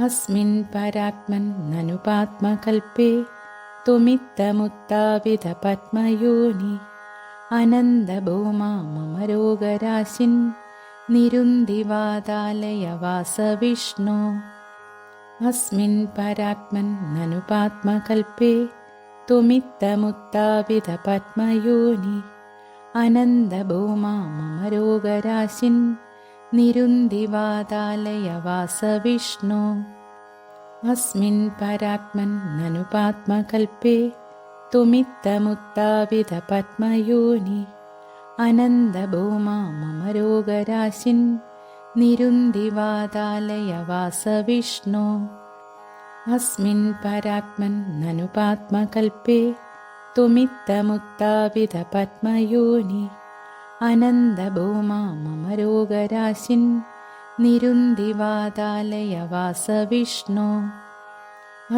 अस्मिन् परात्मन्ननुपात्मकल्पे तुमित्तमुत्ताविधपद्मयोनि अनन्दभूमा मम रोगराशिन् निरुन्दिवादालय वासविष्णो अस्मिन् परात्मन्ननुपात्मकल्पे तुमित्तमुत्ताविधपद्मयोनि अनन्दभूमा मम रोगराशिन् निरुन्दिवादालय वासविष्णो अस्मिन् परात्मन्ननुपात्मकल्पे तुमित्तमुत्ताविधपद्मयोनि अनन्दभूमा मम रोगराशिन् निरुन्दिवादालय वासविष्णो अस्मिन् परात्मन्ननुपात्मकल्पे तुमित्तमुत्ताविधपद्मयोनि अनन्दभूमा मम रोगराशिन् निरुन्दिवादालय वासविष्णो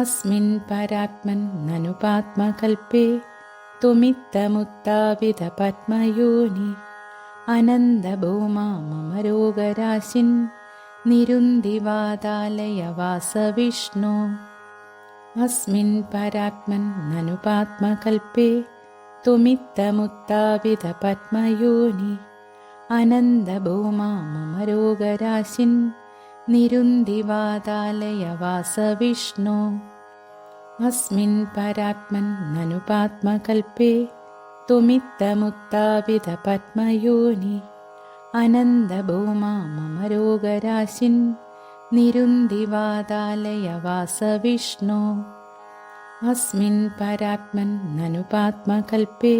अस्मिन् परात्मन्ननुपात्मकल्पे तुमित्तमुत्ताविधपद्मयोनि अनन्दभूमा मम रोगराशिन् निरुन्दिवादालय वासविष्णो अस्मिन् परात्मन्ननुपात्मकल्पे तुमित्तमुत्ताविधपद्मयोनि अनन्दभूमा मम रोगराशिन् निरुन्दिवादालय वासविष्णो अस्मिन् परात्मन्ननुपात्मकल्पे तुमित्तमुत्ताविधपद्मयोनि अनन्दभूमा मम रोगराशिन् निरुन्दिवादालय अस्मिन् परात्मन्ननुपात्मकल्पे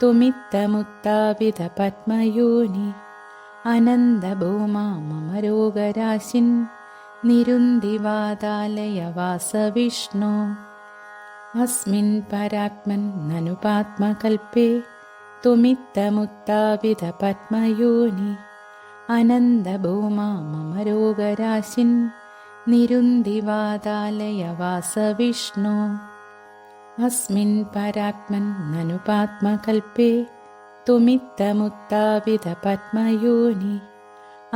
तुमित्तमुत्ताविधपद्मयोनि अनन्दभूमा मम रोगराशिन् निरुन्दिवादालय वासविष्णो अस्मिन् परात्मन्ननुपात्मकल्पे तुमित्तमुत्ताविधपद्मयोनि अनन्दभूमा मम रोगराशिन् निरुन्दिवादालय वासविष्णो अस्मिन् परात्मन्ननुपात्मकल्पे तुमित्तमुत्ताविधपद्मयोनि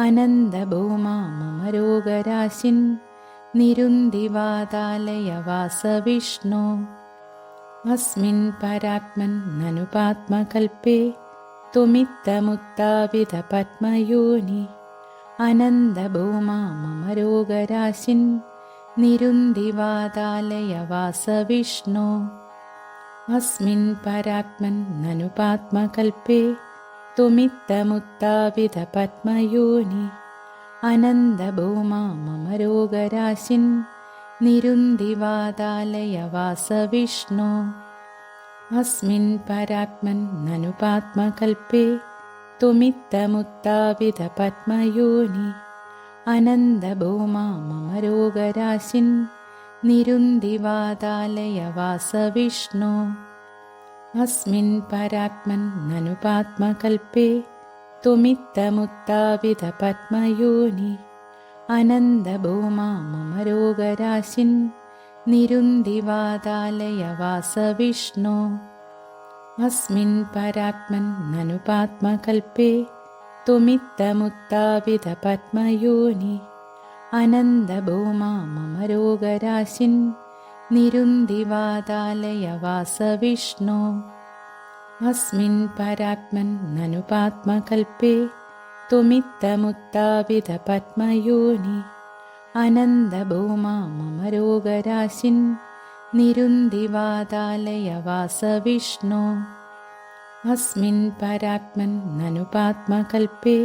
अनन्दभूमा मम रोगराशिन् निरुन्दिवादालय वासविष्णो अस्मिन् परात्मन्ननुपात्मकल्पे तुमित्तमुत्ताविधपद्मयोनि अनन्दभूमा मम रोगराशिन् निरुन्दिवादालय वासविष्णो अस्मिन् परात्मन्ननुपात्मकल्पे तुमित्तमुत्ताविधपद्मयोनि अनन्दभूमा मम रोगराशिन् निरुन्दिवादालय वासविष्णो अस्मिन् परात्मन्ननुपात्मकल्पे तुमित्तमुत्ताविधपद्मयोनि अनन्दभूमा मम रोगराशिन् निरुन्दिवादालय वासविष्णो अस्मिन् परात्मन्ननुपात्मकल्पे तुमित्तमुत्ताविधपद्मयोनि अनन्दभूमा मम रोगराशिन् निरुन्दिवादालय वासविष्णो अस्मिन् परात्मन्ननुपात्मकल्पे तुमित्तमुत्ताविधपद्मयोनि अनन्दभूमा मम रोगराशिन् निरुन्दिवादालय वासविष्णो अस्मिन् परात्मन्ननुपात्मकल्पे तुमित्तमुत्ताविधपद्मयोनि अनन्दभूमा मम रोगराशिन् निरुन्दिवादालय वासविष्णो अस्मिन् परात्मन्ननुपात्मकल्पे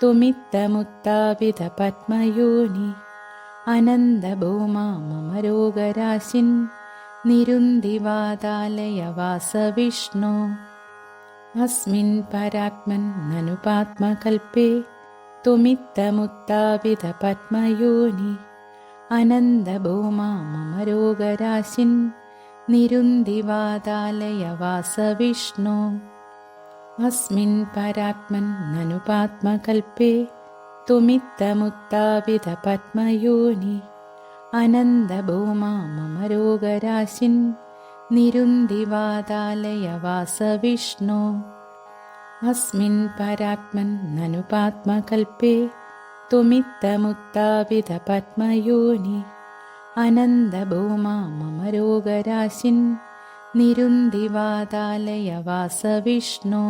तुमित्तमुत्ताविधपद्मयोनि अनन्दभूमा मम रोगराशिन् निरुन्दिवादालय वासविष्णो अस्मिन् परात्मन्ननुपात्मकल्पे तुमित्तमुत्ताविधपद्मयोनि अनन्दभूमा मम रोगराशिन् निरुन्दिवादालय वासविष्णो अस्मिन् परात्मन्ननुपात्मकल्पे तुमित्तमुत्ताविधपद्मयोनि अनन्दभूमा मम रोगराशिन् निरुन्दिवादालय वासविष्णो अस्मिन् परात्मन्ननुपात्मकल्पे तुमित्तमुत्तापितपद्मयोनि अनन्दभूमा मम रोगराशिन् निरुन्दिवादालय वासविष्णो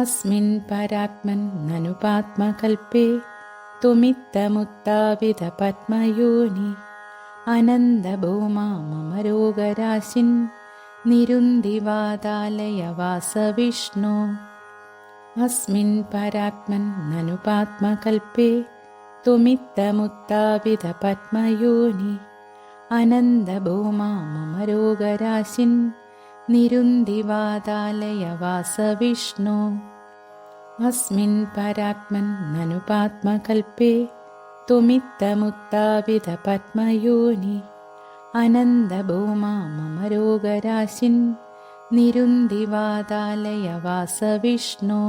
अस्मिन् परात्मन् ननुपात्मकल्पे तुमित्तमुत्तापितपद्मयोनि अनन्दभूमा मम रोगराशिन् निरुन्दिवादालय वासविष्णो अस्मिन् परात्मन् ननुपात्मकल्पे तुमित्तमुत्तापितपद्मयोनि अनन्दभूमा मम रोगराशिन् निरुन्दिवादालय वासविष्णो अस्मिन् परात्मन् ननुपात्मकल्पे तुमित्तमुत्तापितपद्मयोनि अनन्दभूमा मम रोगराशिन् निरुन्दिवादालय वासविष्णो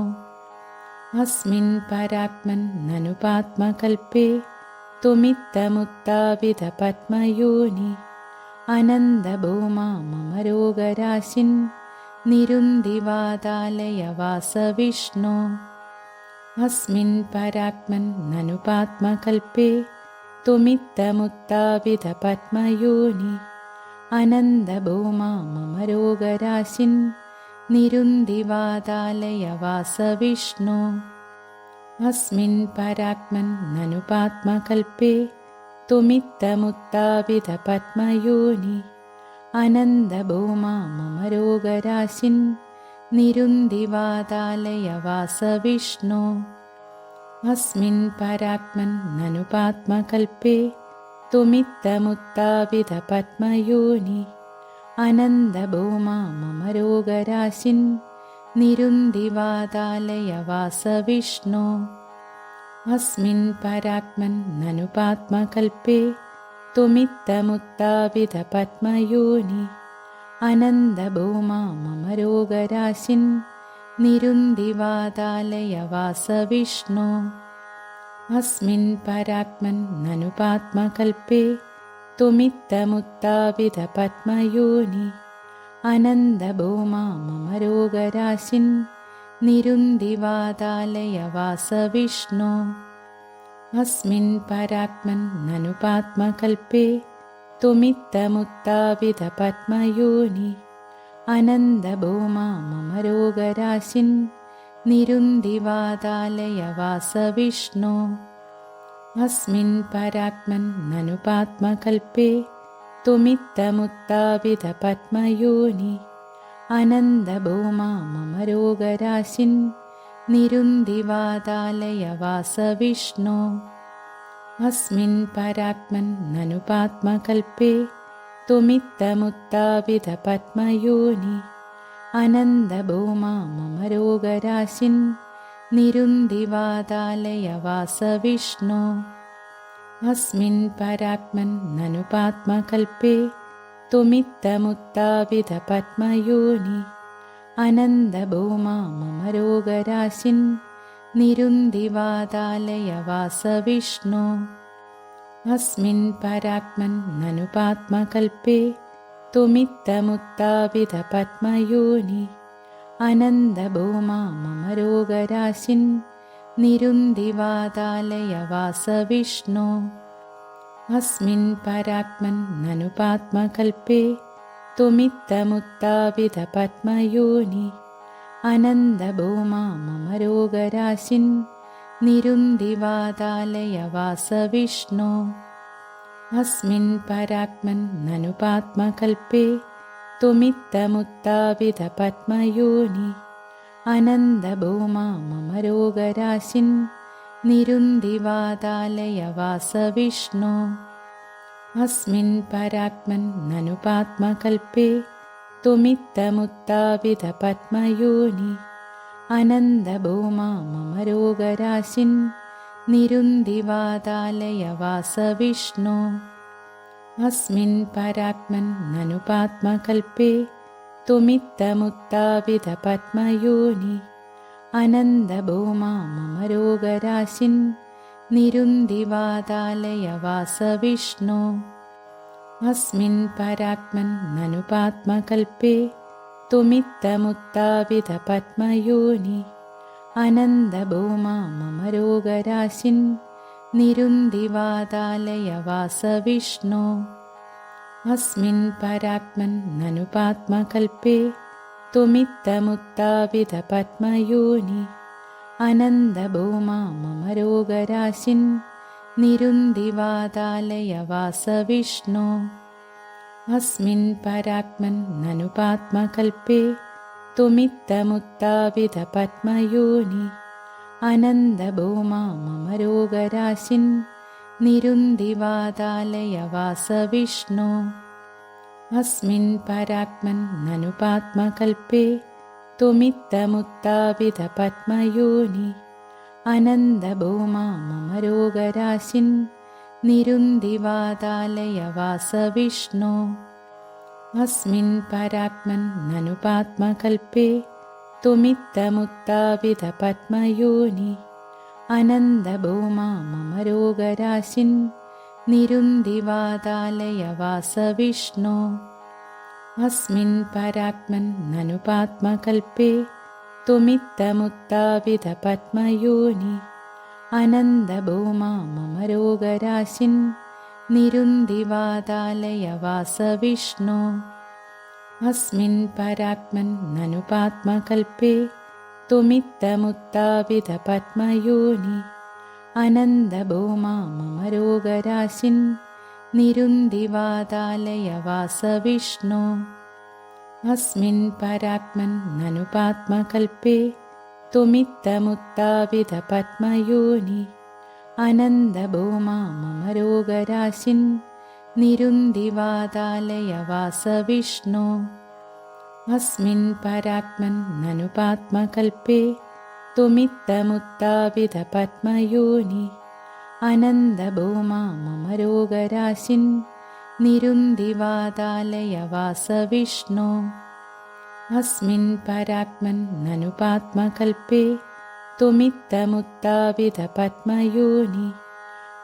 अस्मिन् परात्मन् ननुपात्मकल्पे तुमित्तमुत्तापितपद्मयोनि अनन्दभूमा मम रोगराशिन् निरुन्दिवादालय वासविष्णो अस्मिन् परात्मन् ननुपात्मकल्पे तुमित्तमुत्तापितपद्मयोनि अनन्दभूमा मम रोगराशिन् निरुन्दिवादालय वासविष्णो अस्मिन् परात्मन् ननुपात्मकल्पे तुमित्तमुत्तापितपद्मयोनि अनन्दभूमा मम रोगराशिन् निरुन्दिवादालय वासविष्णो अस्मिन् परात्मन् ननुपात्मकल्पे तुमित्तमुत्तापितपद्मयोनि अनन्दभूमा मम रोगराशिन् निरुन्दिवादालय वासविष्णो अस्मिन् परात्मन् ननुपात्मकल्पे तुमित्तमुत्तापितपद्मयोनि अनन्दभूमा मम रोगराशिन् निरुन्दिवादालय वासविष्णो अस्मिन् परात्मन् ननुपात्मकल्पे तुमित्तमुत्तापितपद्मयोनि अनन्दभूमा मम रोगराशिन् निरुन्दिवादालय वासविष्णो अस्मिन् परात्मन् ननुपात्मकल्पे तुमित्तमुत्तापितपद्मयोनि अनन्दभूमा मम रोगराशिन् निरुन्दिवादालय वासविष्णो अस्मिन् परात्मन् ननुपात्मकल्पे तुमित्तमुत्तापितपद्मयोनि अनन्दभूमा मम रोगराशिन् निरुन्दिवादालय वासविष्णो अस्मिन् परात्मन् ननुपात्मकल्पे तुमित्तमुत्तापितपद्मयोनि अनन्दभूमा मम रोगराशिन् निरुन्दिवादालय वासविष्णो अस्मिन् परात्मन् ननुपात्मकल्पे तुमित्तमुत्तापितपद्मयोनि अनन्दभूमा मम रोगराशिन् निरुन्दिवादालय वासविष्णो अस्मिन् परात्मन् ननुपात्मकल्पे तुमित्तमुत्तापितपद्मयोनि अनन्दभूमा मम रोगराशिन् निरुन्दिवादालय वासविष्णो अस्मिन् परात्मन् ननुपात्मकल्पे तुमित्तमुत्तापितपद्मयोनि अनन्दभूमा मम रोगराशिन् निरुन्दिवादालय वासविष्णो अस्मिन् परात्मन् ननुपात्मकल्पे तुमित्तमुत्तापितपद्मयोनि अनन्दभूमा मम रोगराशिन् निरुन्दिवादालय वासविष्णो अस्मिन् परात्मन् ननुपात्मकल्पे तुमित्तमुत्तापितपद्मयोनि अनन्दभूमा मम रोगराशिन् निरुन्दिवादालय वासविष्णो अस्मिन् परात्मन् ननुपात्मकल्पे तुमित्तमुत्तापितपद्मयोनि अनन्दभूमा मम रोगराशिन् निरुन्दिवादालय वासविष्णो अस्मिन् परात्मन् ननुपात्मकल्पे तुमित्तमुत्तापितपद्मयोनि अनन्दभूमा मम रोगराशिन् निरुन्दिवादालय वासविष्णो अस्मिन् परात्मन् ननुपात्मकल्पे तुमित्तमुत्ताविधपद्मयोनि अनन्दभूमा मम रोगराशिन् निरुन्दिवादालय वासविष्णो अस्मिन् परात्मन् ननुपात्मकल्पे तुमित्तमुत्ताविधपद्मयोनि अनन्दभूमा मम रोगराशिन् निरुन्दिवादालय वासविष्णो अस्मिन् परात्मन् ननुपात्मकल्पे तुमित्तमुत्ताविधपद्मयोनि अनन्दभूमा मम रोगराशिन् निरुन्दिवादालय वासविष्णो अस्मिन् परात्मन् ननुपात्मकल्पे तुमित्तमुत्ताविधपद्मयोनि अनन्दभूमा मम रोगराशिन् निरुन्दिवादालय वासविष्णो अस्मिन् परात्मन् ननुपात्मकल्पे तुमित्तमुत्ताविधपद्मयोनि अनन्दभूमा मम रोगराशिन् निरुन्दिवादालय वासविष्णो अस्मिन् परात्मन् ननुपात्मकल्पे तुमित्तमुत्ताविधपद्मयोनि अनन्दभूमा मम रोगराशिन् निरुन्दिवादालय वासविष्णो अस्मिन् परात्मन् ननुपात्मकल्पे तुमित्तमुत्ताविधपद्मयोनि अनन्दभूमा मम रोगराशिन् निरुन्दिवादालय वासविष्णो अस्मिन् परात्मन् ननुपात्मकल्पे तुमित्तमुत्ताविधपद्मयोनि अनन्दभूमा मम रोगराशिन् निरुन्दिवादालय वासविष्णो अस्मिन् परात्मन् ननुपात्मकल्पे तुमित्तमुत्ताविधपद्मयोनि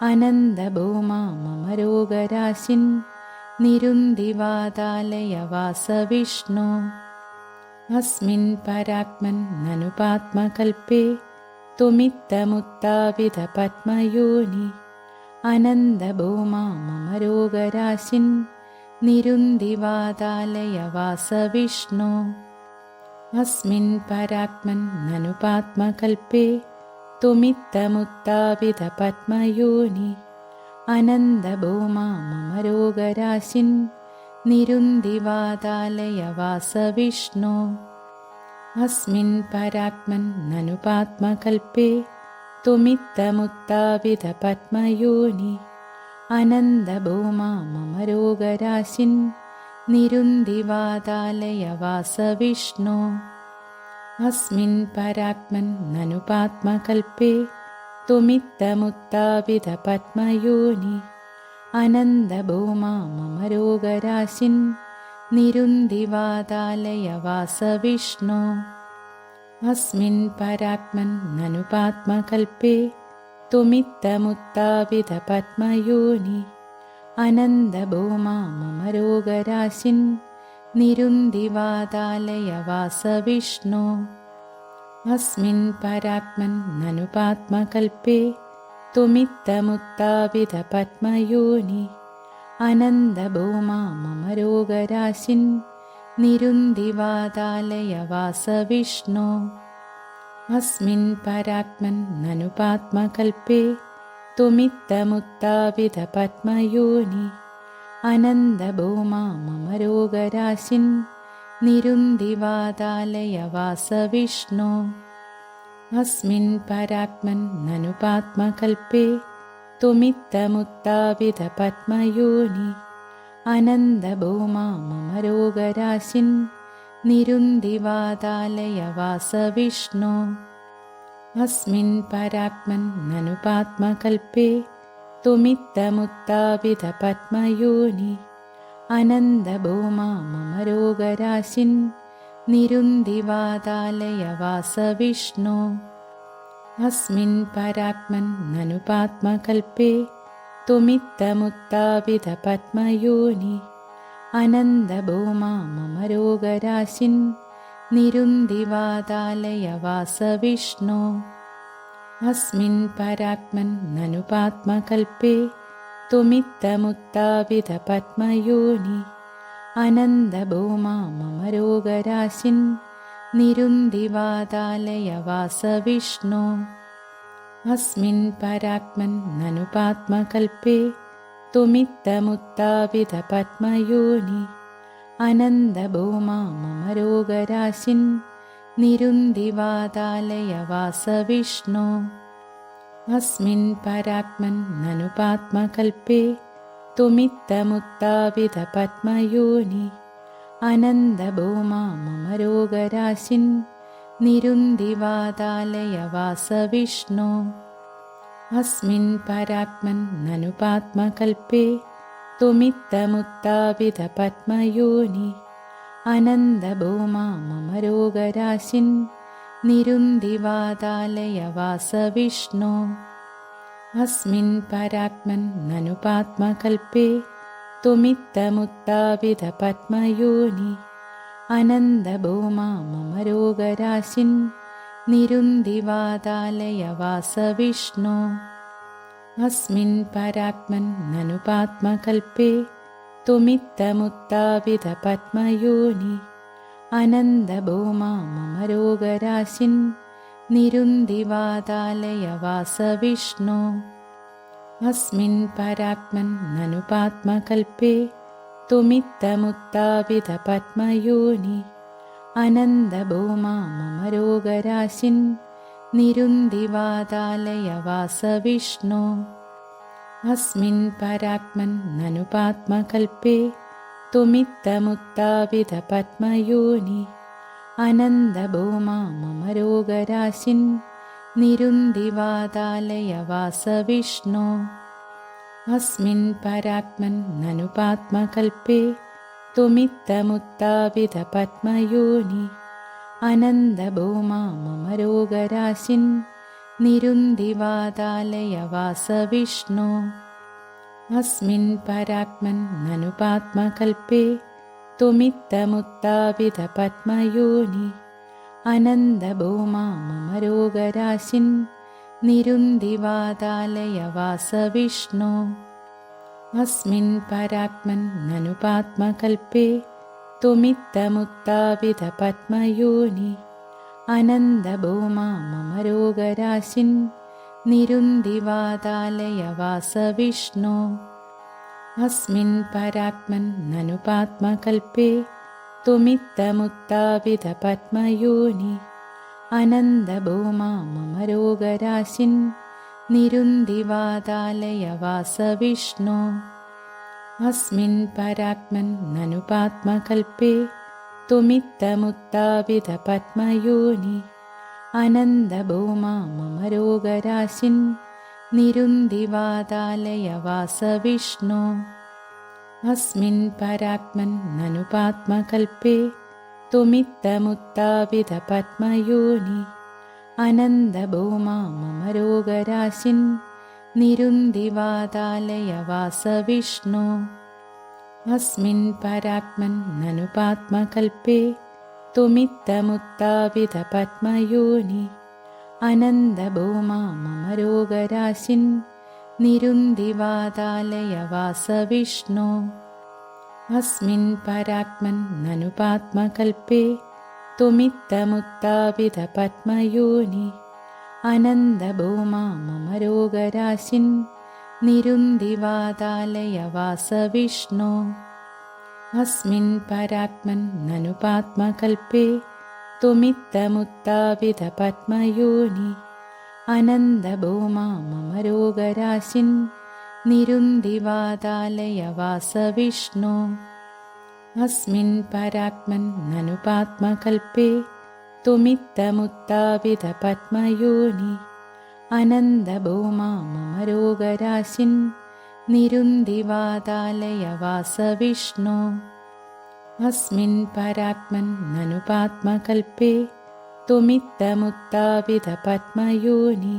अनन्दभूमा मम रोगराशिन् निरुन्दिवादालय वासविष्णो अस्मिन् परात्मन् ननुपात्मकल्पे तुमित्तमुत्ताविधपद्मयोनि अनन्दभूमा मम रोगराशिन् निरुन्दिवादालय वासविष्णो अस्मिन् परात्मन् ननुपात्मकल्पे तुमित्तमुत्ताविधपद्मयोनि अनन्दभूमा मम रोगराशिन् निरुन्दिवादालय वासविष्णो अस्मिन् परात्मन् ननुपात्मकल्पे तुमित्तमुत्ताविधपद्मयोनि अनन्दभूमा मम रोगराशिन् निरुन्दिवादालय वासविष्णो अस्मिन् परात्मन् ननुपात्मकल्पे तुमित्तमुत्ताविधपद्मयोनि अनन्दभूमा मम रोगराशिन् निरुन्दिवादालय वासविष्णो अस्मिन् परात्मन् ननुपात्मकल्पे तुमित्तमुत्ताविधपद्मयोनि अनन्दभूमा मम रोगराशिन् निरुन्दिवादालय वासविष्णो अस्मिन् परात्मन् ननुपात्मकल्पे तुमित्तमुत्ताविधपद्मयोनि अनन्दभूमा मम रोगराशिन् निरुन्दिवादालय वासविष्णो अस्मिन् परात्मन् ननुपात्मकल्पे तुमित्तमुत्ताविधपद्मयोनि अनन्दभूमा मम रोगराशिन् निरुन्दिवादालय वासविष्णो अस्मिन् परात्मन् ननुपात्मकल्पे तुमित्तमुत्ताविधपद्मयोनि अनन्दभूमा मम रोगराशिन् निरुन्दिवादालय वासविष्णो अस्मिन् परात्मन् ननुपात्मकल्पे तुमित्तमुत्ताविधपद्मयोनि अनन्दभूमा मम रोगराशिन् निरुन्दिवादालय वासविष्णो अस्मिन् परात्मन् ननुपात्मकल्पे तुमित्तमुत्ताविधपद्मयोनि अनन्दभूमा मम रोगराशिन् निरुन्दिवादालय वास विष्णो अस्मिन् परात्मन् ननुपात्मकल्पे तुमित्तमुत्ताविधपद्मयोनि अनन्दभूमा मम रोगराशिन् निरुन्दिवादालय वास विष्णो अस्मिन् परात्मन् ननुपात्मकल्पे तुमित्तमुत्ताविधपद्मयोनि अनन्दभूमा मम रोगराशिन् निरुन्दिवादालय वास विष्णो अस्मिन् परात्मन् ननुपात्मकल्पे तुमित्तमुत्ताविधपद्मयोनि अनन्दभूमा मम रोगराशिन् निरुन्दिवादालय वास विष्णो अस्मिन् परात्मन् तुमित्तमुत्ताविधपद्मयोनि अनन्दभूमा मम रोगराशिन् विष्णो अस्मिन् परात्मन् ननुपात्मकल्पे तुमित्तमुत्ताविधपद्मयोनि अनन्दभूमा मम रोगराशिन् निरुन्दिवादालय वास विष्णो अस्मिन् परात्मन् ननुपात्मकल्पे तुमित्तमुत्ताविधपद्मयोनि अनन्दभूमा मम रोगराशिन् निरुन्दिवादालय वास विष्णो अस्मिन् परात्मन् ननुपात्मकल्पे तुमित्तमुत्ताविधपद्मयोनि अनन्दभूमा मम रोगराशिन् निरुन्दिवादालय वास विष्णो अस्मिन् परात्मन् ननुपात्मकल्पे तुमित्तमुत्ताविधपद्मयोनि अनन्दभूमा मम रोगराशिन् निरुन्दिवादालय वास विष्णो अस्मिन् परात्मन् ननुपात्मकल्पे तुमित्तमुत्ताविधपद्मयोनि अनन्दभूमा मम रोगराशिन् निरुन्दिवादालय वास विष्णो अस्मिन् परात्मन् ननुपात्मकल्पे अनन्दभूमा मम रोगराशिन् निरुन्दिवादालय वास विष्णो अस्मिन् परात्मन् तुमित्तमुत्ताविधपद्मयोनि अनन्दभूमा मम रोगराशिन् निरुन्दिवादालय वास विष्णो अस्मिन् परात्मन् ननुपात्मकल्पे तुमित्तमुत्ताविधपद्मयोनि अनन्दभूमा मम रोगराशिन् निरुन्दिवादालय वास विष्णो अस्मिन् परात्मन् ननुपात्मकल्पे तुमित्तमुत्ताविधपद्मयोनि अनन्दभूमा मम रोगराशिन् निरुन्दिवादालय वास विष्णो अस्मिन् परात्मन् ननुपात्मकल्पे तुमित्तमुत्ताविधपद्मयोनि अनन्दभूमा मम रोगराशिन् निरुन्दिवादालय वास विष्णो अस्मिन् परात्मन् ननुपात्मकल्पे तुमित्तमुत्ताविधपद्मयोनि अनन्दभूमा मम रोगराशिन् निरुन्दिवादालय वास विष्णो अस्मिन् परात्मन् ननुपात्मकल्पे तुमित्तमुत्ताविधपद्मयोनि अनन्दभूमा मम रोगराशिन् निरुन्दिवादालय वास विष्णो अस्मिन् परात्मन् ननुपात्मकल्पे तुमित्तमुत्ताविधपद्मयोनि अनन्दभूमा मम रोगराशिन् निरुन्दिवादालय वास विष्णो अस्मिन् परात्मन् ननुपात्मकल्पे तुमित्तमुत्ताविधपद्मयोनि अनन्दभूमा मम रोगराशिन् निरुन्दिवादालय वास विष्णो अस्मिन् परात्मन् ननुपात्मकल्पे तुमित्तमुत्ताविधपद्मयोनि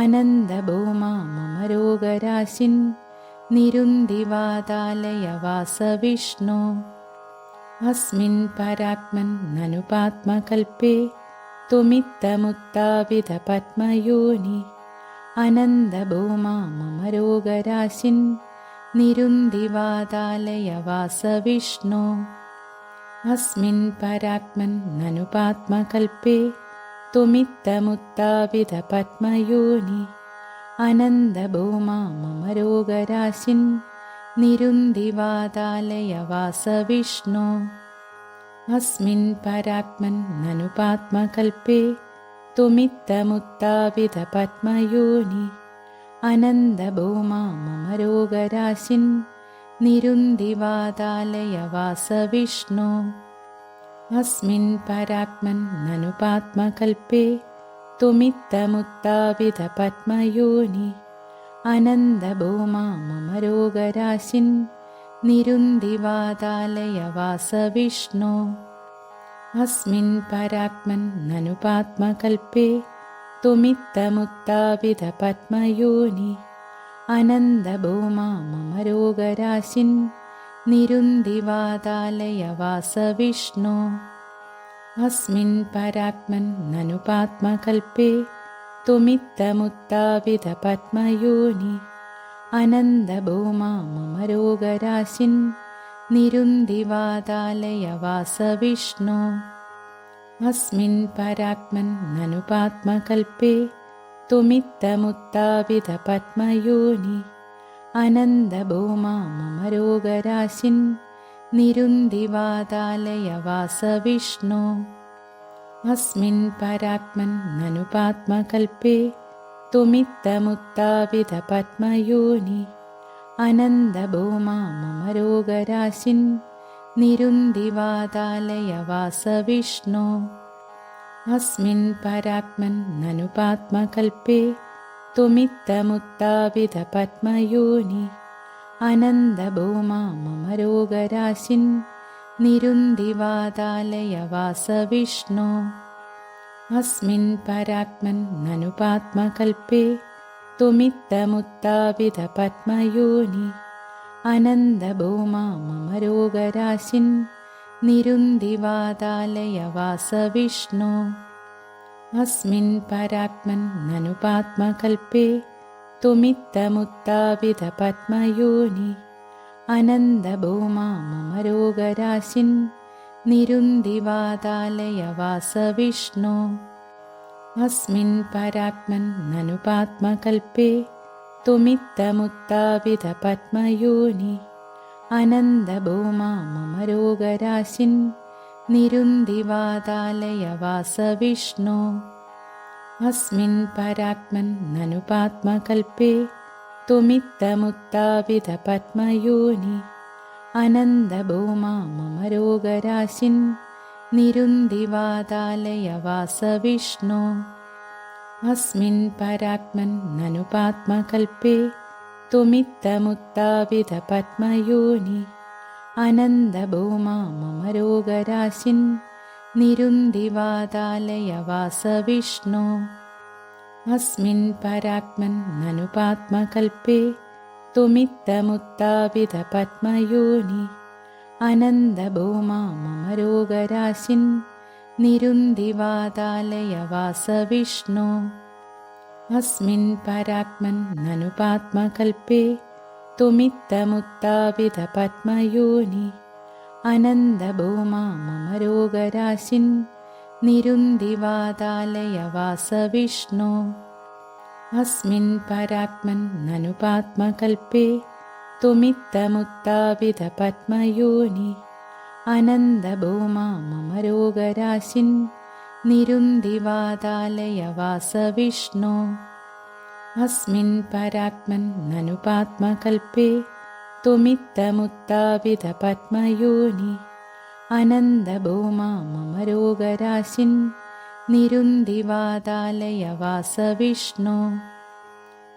अनन्दभूमा मम रोगराशिन् निरुन्दिवादालय वास विष्णो अस्मिन् परात्मन् ननुपात्मकल्पे तुमित्तमुत्ताविधपद्मयोनि अनन्दभूमा मम रोगराशिन् निरुन्दिवादालय वासविष्णो अस्मिन् परात्मन् ननुपात्मकल्पे तुमित्तमुत्ताविधपद्मयोनि अनन्दभूमा मम रोगराशिन् निरुन्दिवादालय वासविष्णो अस्मिन् परात्मन् ननुपात्मकल्पे तुमित्तमुत्ताविधपद्मयोनि अनन्दभूमा मम रोगराशिन् निरुन्दिवादालय वासविष्णो अस्मिन् परात्मन् ननुपात्मकल्पे तुमित्तमुत्ताविधपद्मयोनि अनन्दभूमा मम रोगराशिन् निरुन्दिवादालय वासविष्णो अस्मिन् परात्मन् ननुपात्मकल्पे तुमित्तमुत्ताविधपद्मयोनि अनन्दभूमा मम रोगराशिन् निरुन्दिवादालय वासविष्णो अस्मिन् परात्मन् तुमित्तमुत्ताविधपद्मयोनि अनन्दभूमा मम रोगराशिन् निरुन्दिवादालय वासविष्णो अस्मिन् परात्मन् ननुपात्मकल्पे तुमित्तमुत्ताविधपद्मयोनि अनन्दभूमा मम रोगराशिन् निरुन्दिवादालय वासविष्णो अस्मिन् परात्मन् ननुपात्मकल्पे तुमित्तमुत्ताविधपद्मयोनि अनन्दभूमा मम रोगराशिन् निरुन्दिवादालय वासविष्णो अस्मिन् परात्मन् ननुपात्मकल्पे तुमित्तमुत्ताविधपद्मयोनि अनन्दभूमा मम रोगराशिन् निरुन्दिवादालय वासविष्णो अस्मिन् परात्मन् ननुपात्मकल्पे तुमित्तमुत्ताविधपद्मयोनि अनन्दभूमा मम रोगराशिन् निरुन्दिवादालय वासविष्णो अस्मिन् परात्मन् ननुपात्मकल्पे तुमित्तमुत्ताविधपद्मयोनि अनन्दभूमा मम रोगराशिन् निरुन्दिवादालय वासविष्णो अस्मिन् परात्मन् ननुपात्मकल्पे तुमित्तमुत्ताविधपद्मयोनि अनन्दभूमा मम रोगराशिन् निरुन्दिवादालय वासविष्णो तुमित्तमुत्ताविधपद्मयोनि अनन्दभूमा मम रोगराशिन् निरुन्दिवादालय वासविष्णो अस्मिन् परात्मन् ननुपात्मकल्पे तुमित्तमुत्ताविधपद्मयोनि अनन्दभूमा मम रोगराशिन् निरुन्दिवादालय वासविष्णो अस्मिन् परात्मन् ननुपात्मकल्पे अनन्दभूमा मम रोगराशिन् निरुन्दिवादालय वासविष्णो अस्मिन् परात्मन् ननुपात्मकल्पे तुमित्तमुत्ताविधपद्मयोनि अनन्दभूमा मम रोगराशिन् निरुन्दिवादालय वासविष्णो अस्मिन् परात्मन् ननुपात्मकल्पे तुमित्तमुत्ताविधपद्मयोनि अनन्दभूमा मम रोगराशिन् निरुन्दिवादालय वासविष्णो अस्मिन् परात्मन् ननुपात्मकल्पे तुमित्तमुत्ताविधपद्मयोनि अनन्दभूमा मम रोगराशिन् निरुन्दिवादालय वासविष्णो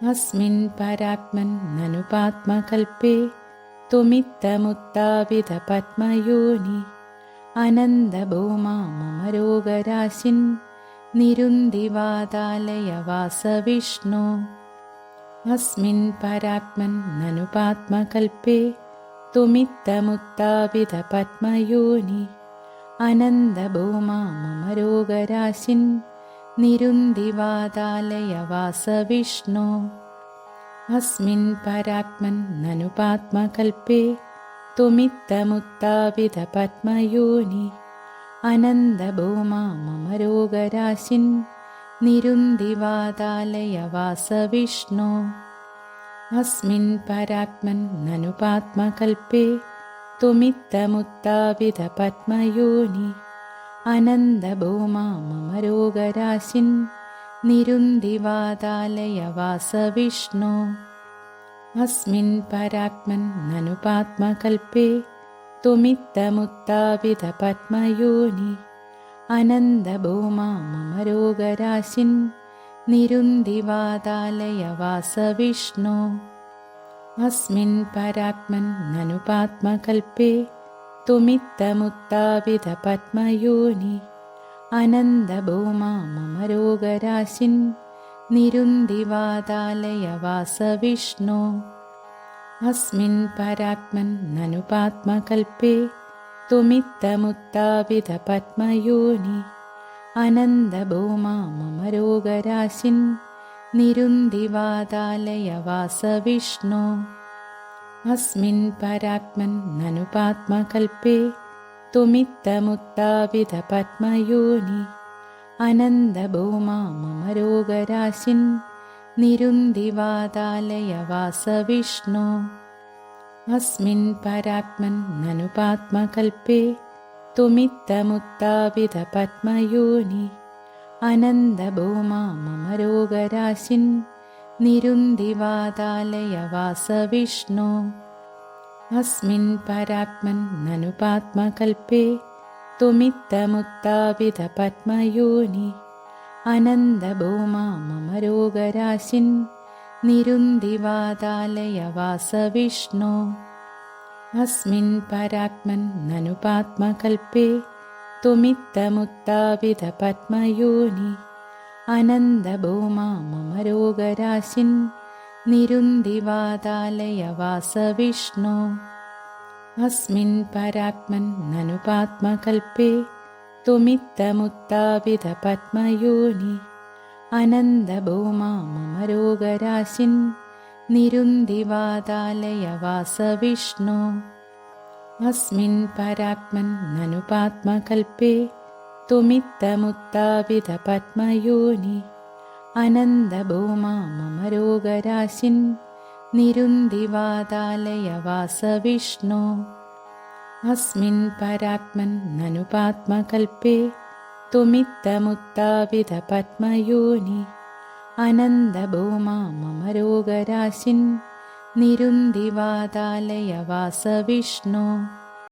अस्मिन् परात्मन् ननुपात्मकल्पे तुमित्तमुत्ताविधपद्मयोनि अनन्दभूमा मम रोगराशिन् निरुन्दिवादालय वासविष्णो अस्मिन् परात्मन् ननुपात्मकल्पे तुमित्तमुत्तापितपद्मयोनि अनन्दभूमा मम रोगराशिन् निरुन्दिवादालय वासविष्णो अस्मिन् परात्मन् ननुपात्मकल्पे तुमित्तमुत्तापितपद्मयोनि अनन्दभूमा मम रोगराशिन् निरुन्दिवादालय वासविष्णो अस्मिन् परात्मन् ननुपात्मकल्पे तुमित्तमुत्तापितपद्मयोनि अनन्दभूमा मम रोगराशिन् निरुन्दिवादालय वासविष्णो अस्मिन् परात्मन् ननुपात्मकल्पे तुमित्तमुत्तापितपद्मयोनि अनन्दभूमा मम रोगराशिन् निरुन्दिवादालय वासविष्णो अस्मिन् परात्मन् ननुपात्मकल्पे तुमित्तमुत्तापितपद्मयोनि अनन्दभूमा मम रोगराशिन् निरुन्दिवादालय वासविष्णो अस्मिन् परात्मन् ननुपात्मकल्पे तुमित्तमुत्तापितपद्मयोनि अनन्दभूमा मम रोगराशिन् निरुन्दिवादालय वासविष्णो अस्मिन् परात्मन् ननुपात्मकल्पे तुमित्तमुत्तापितपद्मयोनि अनन्दभूमा मम रोगराशिन् निरुन्दिवादालय वासविष्णो अस्मिन् परात्मन् ननुपात्मकल्पे तुमित्तमुत्तापितपद्मयोनि अनन्दभूमा मम रोगराशिन् निरुन्दिवादालय वासविष्णो अस्मिन् परात्मन् ननुपात्मकल्पे तुमित्तमुत्तापितपद्मयोनि अनन्दभूमा मम रोगराशिन् निरुन्दिवादालय वासविष्णो अस्मिन् परात्मन् ननुपात्मकल्पे तुमित्तमुत्तापितपद्मयोनि अनन्दभूमा मम रोगराशिन् निरुन्दिवादालय वासविष्णो अस्मिन् परात्मन् ननुपात्मकल्पे तुमित्तमुत्तापितपद्मयोनि अनन्दभूमा मम रोगराशिन् निरुन्दिवादालय वासविष्णो अस्मिन् परात्मन् ननुपात्मकल्पे तुमित्तमुत्तापितपद्मयोनि अनन्दभूमा मम रोगराशिन् निरुन्दिवादालय वासविष्णो अस्मिन् परात्मन् ननुपात्मकल्पे तुमित्तमुत्तापितपद्मयोनि अनन्दभूमा मम रोगराशिन् निरुन्दिवादालय वासविष्णो